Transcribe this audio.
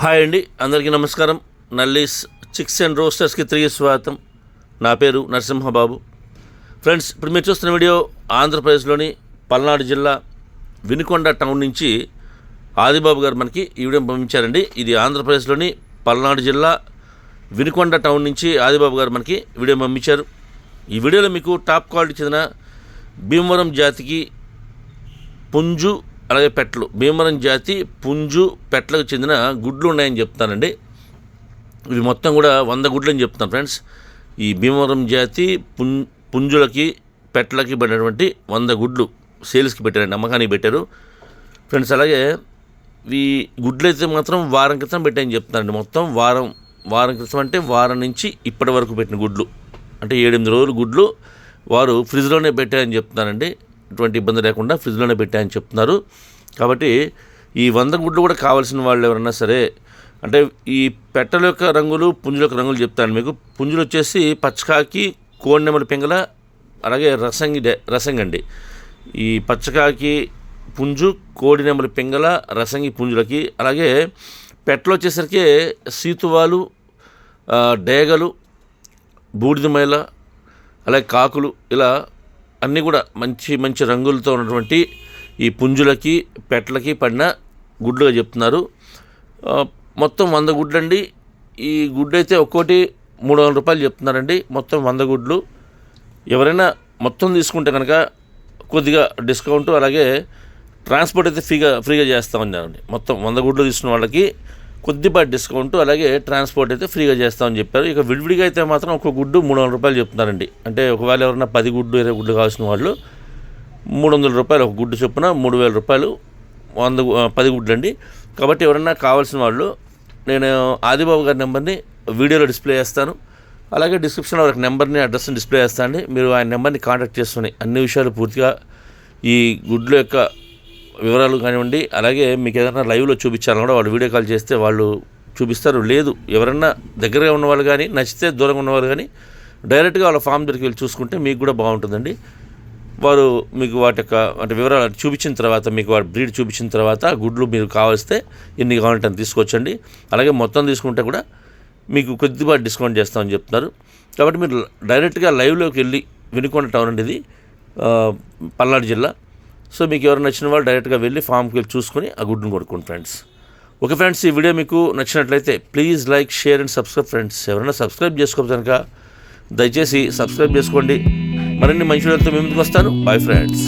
Hi అండి అందరికీ నమస్కారం. నల్లీస్ చిక్స్ అండ్ రోస్టర్స్కి తిరిగి స్వాగతం. నా పేరు నరసింహబాబు. ఫ్రెండ్స్ ఇప్పుడు మీరు చూస్తున్న వీడియో ఆంధ్రప్రదేశ్లోని పల్నాడు జిల్లా వినుకొండ టౌన్ నుంచి ఆదిబాబు గారు మనకి ఈ వీడియో పంపించారండి. ఇది ఆంధ్రప్రదేశ్లోని పల్నాడు జిల్లా వినుకొండ టౌన్ నుంచి ఆదిబాబు గారు మనకి వీడియో పంపించారు. ఈ వీడియోలో మీకు టాప్ క్వాలిటీ చెందిన భీమవరం జాతికి పుంజు అలాగే పెట్టలు భీమరం జాతి పుంజు పెట్టలకు చెందిన గుడ్లు ఉన్నాయని చెప్తానండి. ఇవి మొత్తం కూడా వంద గుడ్లు అని చెప్తాను ఫ్రెండ్స్. ఈ భీమవరం జాతి పుం పుంజులకి పెట్టలకి పడినటువంటి వంద గుడ్లు సేల్స్కి పెట్టారండి అమ్మకానికి పెట్టారు. ఫ్రెండ్స్ అలాగే ఈ గుడ్లు అయితే మాత్రం వారం క్రితం పెట్టాయని చెప్తానండి మొత్తం వారం వారం క్రితం అంటే వారం నుంచి ఇప్పటి వరకు పెట్టిన గుడ్లు. అంటే ఏడెనిమిది రోజులు గుడ్లు వారు ఫ్రిడ్జ్లోనే పెట్టారని చెప్తానండి ఎటువంటి ఇబ్బంది లేకుండా ఫ్రిడ్జ్లోనే పెట్టాయని చెప్తున్నారు. కాబట్టి ఈ వంద గుడ్లు కూడా కావాల్సిన వాళ్ళు ఎవరన్నా సరే అంటే ఈ పెట్టల యొక్క రంగులు పుంజుల యొక్క రంగులు చెప్తాను మీకు. పుంజులు వచ్చేసి పచ్చకాకి కోడినెమల పింగల అలాగే రసంగి డే- రసంగండి. ఈ పచ్చకాకి పుంజు కోడినెమల పింగల రసంగి పుంజులకి అలాగే పెట్టలు వచ్చేసరికి సీతువాలు డేగలు బూడిదమైల అలాగే కాకులు ఇలా అన్నీ కూడా మంచి మంచి రంగులతో ఉన్నటువంటి ఈ పుంజులకి పెట్టలకి పడిన గుడ్లుగా చెప్తున్నారు. మొత్తం వంద గుడ్లండి. ఈ గుడ్డు అయితే ఒక్కోటి మూడు వందల రూపాయలు చెప్తున్నారండి. మొత్తం వంద గుడ్లు. ఎవరైనా మొత్తం తీసుకుంటే కనుక కొద్దిగా డిస్కౌంట్ అలాగే ట్రాన్స్పోర్ట్ అయితే ఫ్రీగా ఫ్రీగా చేస్తామన్నారండి మొత్తం వంద గుడ్లు తీసుకున్న వాళ్ళకి కొద్దిపాటి డిస్కౌంట్ అలాగే ట్రాన్స్పోర్ట్ అయితే ఫ్రీగా చేస్తామని చెప్పారు. ఇక విడివిడిగా అయితే మాత్రం ఒక గుడ్డు మూడు వందల రూపాయలు చెప్తున్నారండి. అంటే ఒకవేళ ఎవరైనా పది గుడ్డు ఇరవై గుడ్డు కావాల్సిన వాళ్ళు మూడు వందల రూపాయలు ఒక గుడ్డు చొప్పున మూడు వేల రూపాయలు వంద పది గుడ్లు అండి కాబట్టి ఎవరైనా కావాల్సిన వాళ్ళు నేను ఆదిబాబు గారి నెంబర్ని వీడియోలో డిస్ప్లే చేస్తాను. అలాగే డిస్క్రిప్షన్లో ఒక నెంబర్ని అడ్రస్ని డిస్ప్లే చేస్తాను. మీరు ఆయన నెంబర్ని కాంటాక్ట్ చేసుకుని అన్ని విషయాలు పూర్తిగా ఈ గుడ్ల యొక్క వివరాలు కానివ్వండి అలాగే మీకు ఏదైనా లైవ్లో చూపించాలని కూడా వాళ్ళు వీడియో కాల్ చేస్తే వాళ్ళు చూపిస్తారు. లేదు ఎవరన్నా దగ్గరగా ఉన్నవాళ్ళు కానీ నచ్చితే దూరంగా ఉన్నవాళ్ళు కానీ డైరెక్ట్గా వాళ్ళ ఫామ్ దగ్గరికి వెళ్ళి చూసుకుంటే మీకు కూడా బాగుంటుందండి. వారు మీకు వాటి యొక్క అంటే వివరాలు చూపించిన తర్వాత మీకు వాటి బ్రీడ్ చూపించిన తర్వాత గుడ్లు మీరు కావలిస్తే ఎన్ని కావాలంటే అంత తీసుకొచ్చండి. అలాగే మొత్తం తీసుకుంటే కూడా మీకు కొద్దిపాటి డిస్కౌంట్ చేస్తామని చెప్తున్నారు. కాబట్టి మీరు డైరెక్ట్గా లైవ్లోకి వెళ్ళి వినుకొండ టౌన్ అండి ఇది పల్నాడు జిల్లా. సో మీకు ఎవరు నచ్చిన వాళ్ళు డైరెక్ట్గా వెళ్ళి ఫామ్కి వెళ్ళి చూసుకొని ఆ గుడ్డును కొడుకోండి ఫ్రెండ్స్ ఓకే ఫ్రెండ్స్ ఈ వీడియో మీకు నచ్చినట్లయితే please like share and subscribe friends ఎవరైనా సబ్స్క్రైబ్ చేసుకోవచ్చు కనుక దయచేసి సబ్స్క్రైబ్ చేసుకోండి. మరిన్ని మంచి వీడియోలతో మీ ముందుకు వస్తాను. Bye friends